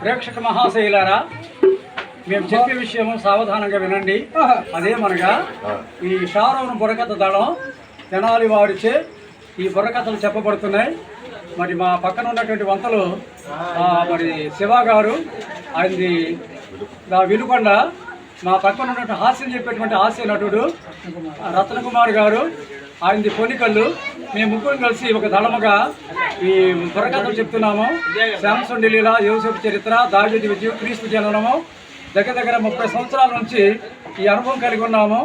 ప్రేక్షక మహాశైలారా మేము చెప్పే విషయము సావధానంగా వినండి. అదేమనగా ఈ షారోను బుర్రకథ దళం తెనాలి వారిచే ఈ బుర్రకథలు చెప్పబడుతున్నాయి. మరి మా పక్కన ఉన్నటువంటి వంతలు మరి శివ గారు ఆయనది నా వెలుకొండ మా పక్కన ఉన్నటువంటి హాస్యం చెప్పేటువంటి హాస్య నటుడు రత్నకుమార్ రత్న కుమార్ గారు. ఆయనది పొన్నికల్లు మేము ముగ్గురు కలిసి ఒక దళముగా ఈ బుర్రకథలు చెప్తున్నాము. శాంసన్ ఢిల్లీలా యోసేపు చరిత్ర దావిది విజయం క్రీస్తు జననము. దగ్గర దగ్గర ముప్పై సంవత్సరాల నుంచి ఈ అనుభవం కలిగి ఉన్నాము.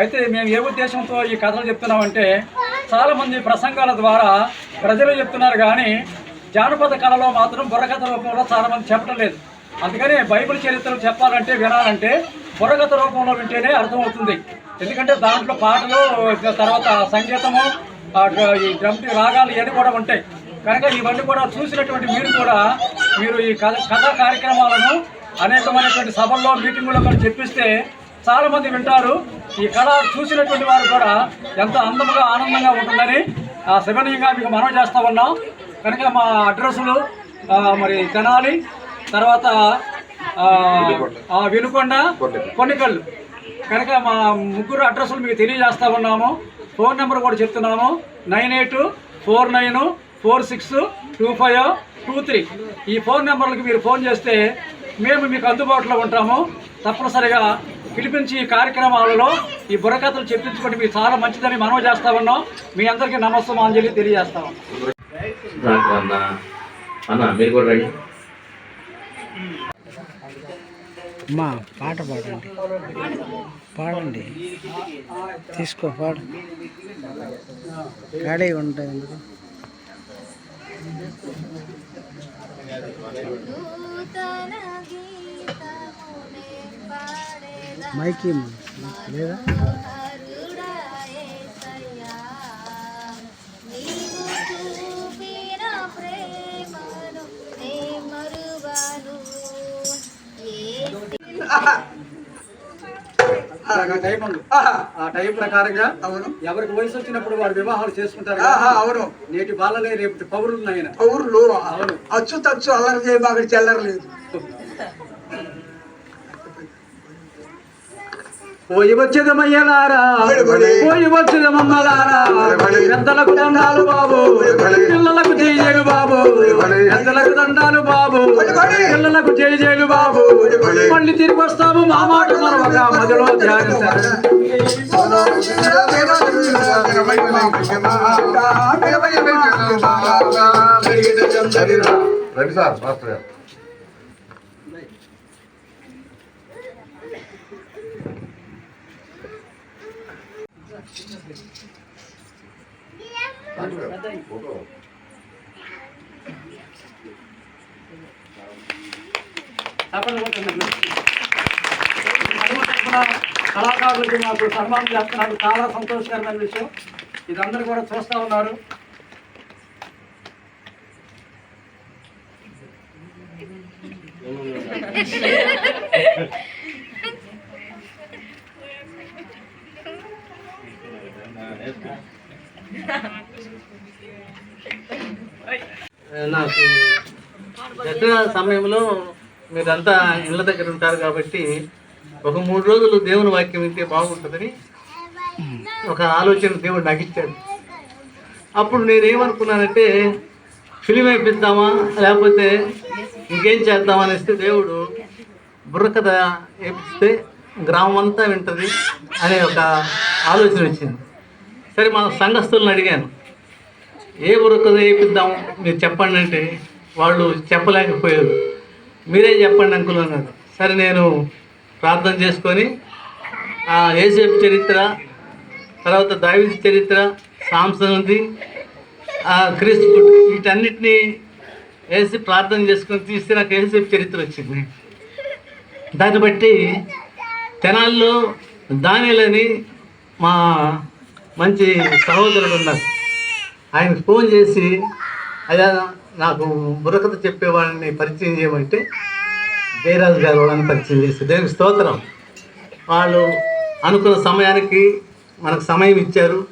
అయితే మేము ఏ ఉద్దేశంతో ఈ కథలు చెప్తున్నామంటే చాలామంది ప్రసంగాల ద్వారా ప్రజలు చెప్తున్నారు కానీ జానపద కళలో మాత్రం బుర్రకథ రూపంలో చాలామంది చెప్పడం లేదు. అందుకని బైబిల్ చరిత్రలు చెప్పాలంటే వినాలంటే బుర్రకథ రూపంలో వింటేనే అర్థమవుతుంది. ఎందుకంటే దాంట్లో పాటలు తర్వాత సంగీతము ఈ డ్రమ్ రాగాలు ఇవన్నీ కూడా ఉంటాయి. కనుక ఇవన్నీ కూడా చూసినటువంటి మీరు కూడా మీరు ఈ కథ కథా కార్యక్రమాలను అనేకమైనటువంటి సభల్లో మీటింగుల్లో కూడా చెప్పిస్తే చాలామంది వింటారు. ఈ కళ చూసినటువంటి వారు కూడా ఎంత అందముగా ఆనందంగా ఉంటుందని ఆ శివనీయంగా మీకు మనవి చేస్తా ఉన్నాం. కనుక మా అడ్రస్లు మరి తెనాలి. తర్వాత వినుకొండ కొన్నికళ్ళు కనుక మా ముగ్గురు అడ్రస్లు మీకు తెలియజేస్తా ఉన్నాము ఫోన్ నెంబర్ కూడా చెప్తున్నాము nine eight four nine four six two five two three ఈ ఫోన్ నెంబర్లకి మీరు ఫోన్ చేస్తే మేము మీకు అందుబాటులో ఉంటాము తప్పనిసరిగా పిలిపించి ఈ కార్యక్రమాలలో ఈ బుర్రకథలు చెప్పించుకుంటే మీకు చాలా మంచిదని మనవి చేస్తా ఉన్నాం మీ అందరికీ నమస్సమాంజలి తెలియజేస్తాము నాకు అన్న అన్న మీరు కూడా రండి అమ్మా పాట పాడండి. పాడండి. తీసుకో పాడు. ఖాళీగా ఉంటాయి ఎందుకు మైకి. లేదా? టైం ఉంది. ఆ టైం ప్రకారంగా అవును. ఎవరికి వయసు వచ్చినప్పుడు వారు వివాహాలు చేసుకుంటారు ఆహా, అవును. నేటి బాలలే రేపు పౌరులు ఆయన పౌరులు. అచ్చు తచ్చు అల్లరి చేయ అక్కడ చెల్లరలేదు పోయి వచ్చేదమయ్యలారా పోయి వచ్చేదమ్మలారా పెద్దలకు దండాలు బాబు? పిల్లలకు జైలు బాబు? పెద్దలకు దండాలు బాబు? పిల్లలకు జైలు బాబు? మళ్ళీ తిరిగి వస్తాము మా మాట మరొక మధ్యలో ధ్యానిస్తారు రండి సార్ మాస్టర్ గారు. కళాకారులకి మాకు సన్మానం చేస్తున్నారు చాలా సంతోషకరమైన విషయం ఇదందరూ కూడా చూస్తా ఉన్నారు నాకు దసరా సమయంలో మీరంతా ఇళ్ళ దగ్గర ఉంటారు కాబట్టి ఒక మూడు రోజులు దేవుని వాక్యం వింటే బాగుంటుందని ఒక ఆలోచన దేవుడు నాకు ఇచ్చాడు. అప్పుడు నేను ఏమనుకున్నానంటే ఫిలిం వేపిద్దామా? లేకపోతే ఇంకేం చేద్దామా అనేస్తే దేవుడు బుర్రకథ వేపిస్తే గ్రామం అంతా వింటుంది అనే ఒక ఆలోచన వచ్చింది. సరే మన సంఘస్థులను అడిగాను ఏ బుర్రకథ వేపిద్దాము మీరు చెప్పండి అంటే వాళ్ళు చెప్పలేకపోయారు. మీరే చెప్పండి అంకుల్ అన్నారు. సరే నేను ప్రార్థన చేసుకొని ఆ ఏసేపు చరిత్ర తర్వాత దావిది చరిత్ర సాంసన్ ఉంది ఆ క్రీస్తు వీటన్నిటిని వేసి ప్రార్థన చేసుకొని తీస్తే నాకు ఏసేపు చరిత్ర వచ్చింది. దాన్ని బట్టి తెనాల్లో దానిలని మా మంచి సహోదరుడు ఉన్నారు. ఆయనకు ఫోన్ చేసి అయ్యా నాకు బుర్రకథ చెప్పేవాడిని పరిచయం చేయమంటే జయరాజు గారు వాళ్ళని పరిచయం చేసి దేవి స్తోత్రం. వాళ్ళు అనుకున్న సమయానికి మనకు సమయం ఇచ్చారు.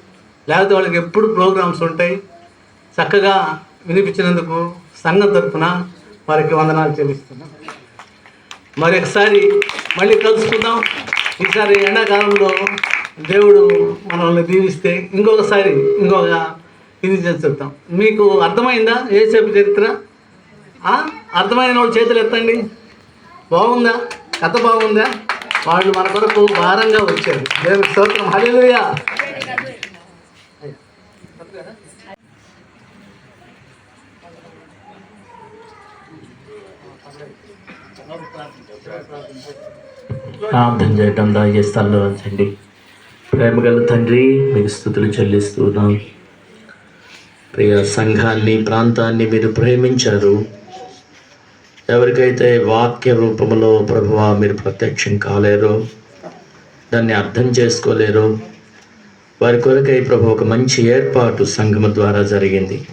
లేకపోతే వాళ్ళకి ఎప్పుడు ప్రోగ్రామ్స్ ఉంటాయి. చక్కగా వినిపించినందుకు సంఘం తరఫున వారికి వందనాలు చెల్లిస్తున్నాం. మరి ఒకసారి మళ్ళీ కలుసుకుందాం. ఈసారి ఎండాకాలంలో దేవుడు మనల్ని దీవిస్తే ఇంకొకసారి ఇంకొక ఇది చెప్తాం. మీకు అర్థమైందా ఏసేపు చరిత్ర? అర్థమైన వాళ్ళు చేతులు ఎత్తండి. బాగుందా? కథ బాగుందా? వాళ్ళు మన కొరకు భారంగా వచ్చారు. దేవుని స్తోత్రం. హలేలుయా ప్రార్థన చేయటం దాగే స్థలంలో ఉంచండి ప్రేమగల తండ్రి మీకు స్థుతులు చెల్లిస్తున్నాం. ప్రియ సంఘాన్ని ప్రాంతాన్ని మీరు ప్రేమించారు. ఎవరికైతే వాక్య రూపంలో ప్రభువా మీరు ప్రత్యక్షం కాలేరో దాన్ని అర్థం చేసుకోలేరో వారి కొరకై ప్రభు ఒక మంచి ఏర్పాటు సంఘం ద్వారా జరిగింది.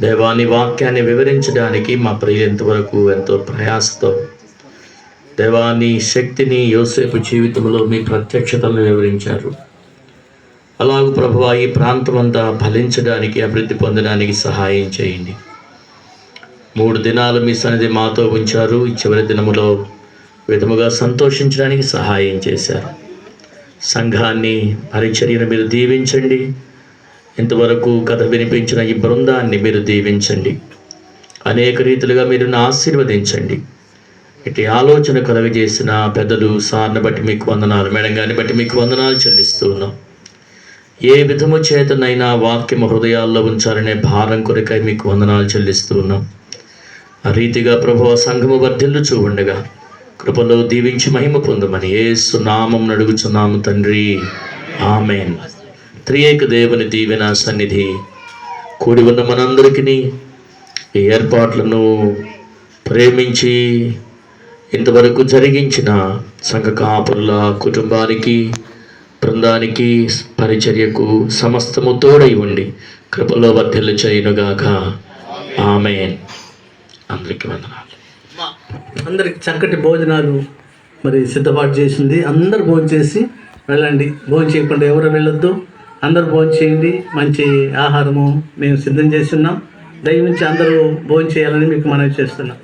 దేవాని వాక్యాన్ని వివరించడానికి మా ప్రియ ఇంతవరకు ఎంతో ప్రయాసతో దేవాని శక్తిని యోసేపు జీవితంలో మీ ప్రత్యక్షతలను వివరించారు. అలాగూ ప్రభువ ఈ ప్రాంతం అంతా ఫలించడానికి అభివృద్ధి పొందడానికి సహాయం చేయండి. మూడు దినాలు మీ సన్నిధి మాతో ఉంచారు. ఈ చివరి దినములో విధముగా సంతోషించడానికి సహాయం చేశారు. సంఘాన్ని పరిచర్యను మీరు దీవించండి. ఇంతవరకు కథ వినిపించిన ఈ బృందాన్ని మీరు దీవించండి. అనేక రీతిలుగా మీరు ఆశీర్వదించండి. ఇటు ఆలోచన కలుగజేసిన పెద్దలు సార్ని బట్టి మీకు వందనాలు మేడం గారిని బట్టి మీకు వందనాలు చెల్లిస్తూ ఉన్నాం. ఏ విధము చేతనైనా వాక్యము హృదయాల్లో ఉంచాలనే భారం కొరకై మీకు వందనాలు చెల్లిస్తూ ఉన్నాం. ఆ రీతిగా ప్రభు సంఘము వర్ధిల్లు చూడండగా కృపలో దీవించి మహిమ పొందమని ఏసు నామం నడుగుచున్నాము తండ్రి. ఆమెన్. త్రియేక దేవుని దీవెన సన్నిధి కూడి ఉన్న మనందరికీ ఈ ఏర్పాట్లను ప్రేమించి ఇంతవరకు జరిగించిన సంఘ కాపురుల కుటుంబానికి బృందానికి పరిచర్యకు సమస్తము తోడై ఉండి కృపలో వర్ధిల్లు చేయనుగాక ఆమె అందరికీ వందనాలు. అందరికి చక్కటి భోజనాలు మరి సిద్ధపాటు చేసింది. అందరు భోజనం చేసి వెళ్ళండి. భోజనం చేయకుండా ఎవరు వెళ్ళొద్దు. అందరు భోజనం చేయండి. మంచి ఆహారము మేము సిద్ధం చేస్తున్నాం. దయవించి అందరూ భోజనం చేయాలని మీకు మనవి చేస్తున్నాం.